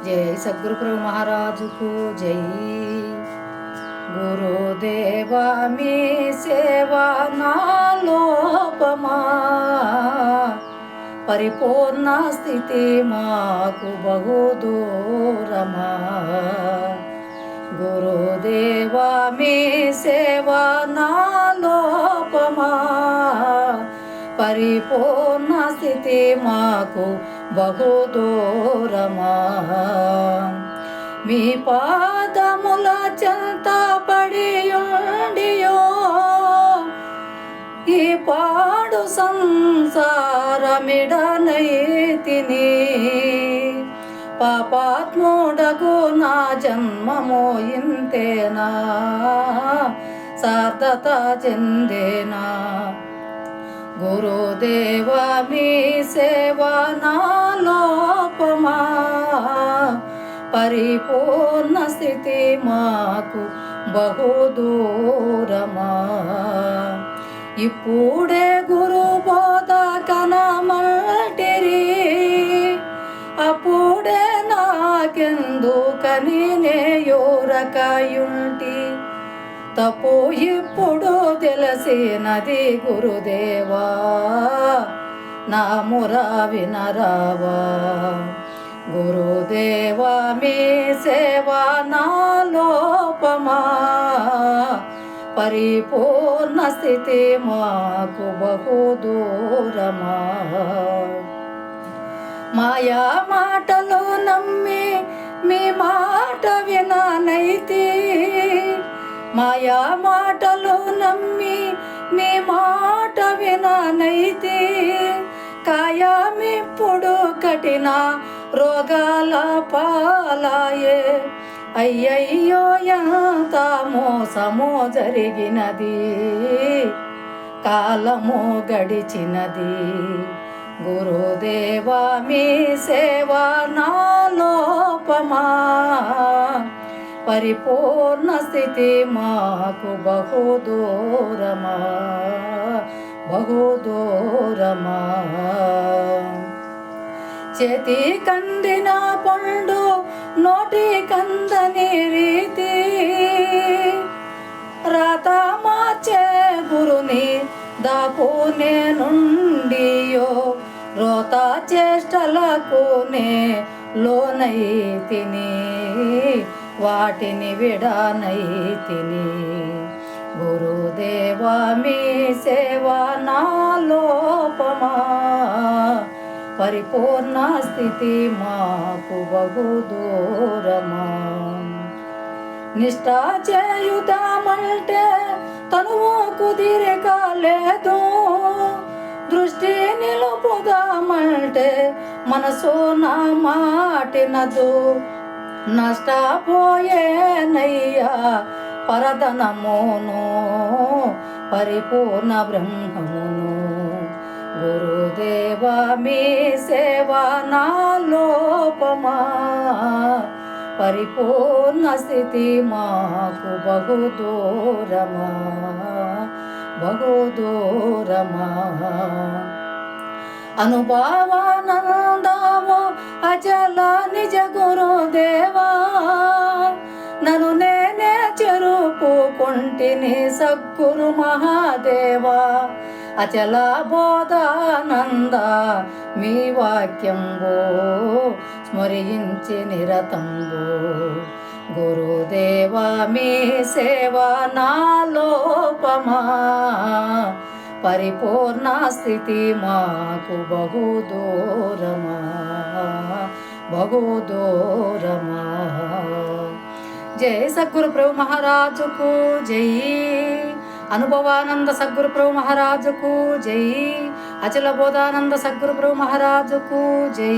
జై సద్గురు ప్రభు మహారాజుకు జై గురుదేవా మీ సేవా నాలోపమా పరిపూర్ణ స్థితి మాకు బహు దూరమా గురుదేవా మీ సేవా పరిపూర్ణ స్థితి మాకు బహు దూరమా మీ పాదముల చెంత పడియుండియో ఈ పాడు సంసారమిడనైతిని పాపాత్ముడకు నా జన్మము ఇంతేనా సార్థత చెందేనా. గురుదేవ మీ సేవ నాలోపమా పరిపూర్ణ స్థితి మాకు బహు దూరమా ఇప్పుడే గురు బోధ కనమటిరి అప్పుడే నాకెందుకని నేయోరకాయుంటి? తప్పు ఇప్పుడు తెలిసినది గురుదేవా. నా ముర వినరావా. గురుదేవా మీ సేవా నాలోపమా పరిపూర్ణ స్థితి మాకు బహు దూరమా. మాయా మాటలు నమ్మి మీ మాట విననైతే మాయా మాటలు నమ్మి మీ మాట వినానైతే కాయమిప్పుడు కఠిన రోగాల పాలాయే. అయ్యయ్యో ఎంత మోసమో జరిగినది. కాలము గడిచినది. గురుదేవా మీ సేవ నా పరిపూర్ణ స్థితి మాకు బహు దూరమా బహు దూరమా చేతి కందిన పండు నోటి కందని రీతి. రాత మార్చే గురుని దాపు నేనుండియో రోత చేష్టలకు నే లోనై లోనైతిని వాటిని విడనైతిని. గురుదేవా మీ సేవా నా లోపమా? పరిపూర్ణ స్థితి మాకు బహు దూరమా? నిష్ఠా చేయుదామంటే తనువు కుదిరి కాలేదు దృష్టి నిలుపుదామంటే మనసు నా మాటినదు. నష్టపోయేనయ్యా పరధనమును పరిపూర్ణ బ్రహ్మమును. గురుదేవా మీ సేవ నాలోపమా పరిపూర్ణ స్థితి మాకు బహు దూరమా బహు దూరమా అనుభవానందావో అచల నిజ గురుదేవా నన్ను నేనే చెరుపుకుంటిని సద్గురు మహాదేవా. అచల బోధానంద మీ వాక్యంబో స్మరించి నిరతంబో. గురుదేవా మీ సేవ నాలోపమా పరిపూర్ణ స్థితి మాకు బహు దూరమా బహు దూరమా జై సద్గురు ప్రభు మహారాజుకు జై. అనుభవానంద సద్గురు ప్రభు మహారాజుకు జై. అచల బోధానంద సద్గురు ప్రభు మహారాజుకు జై.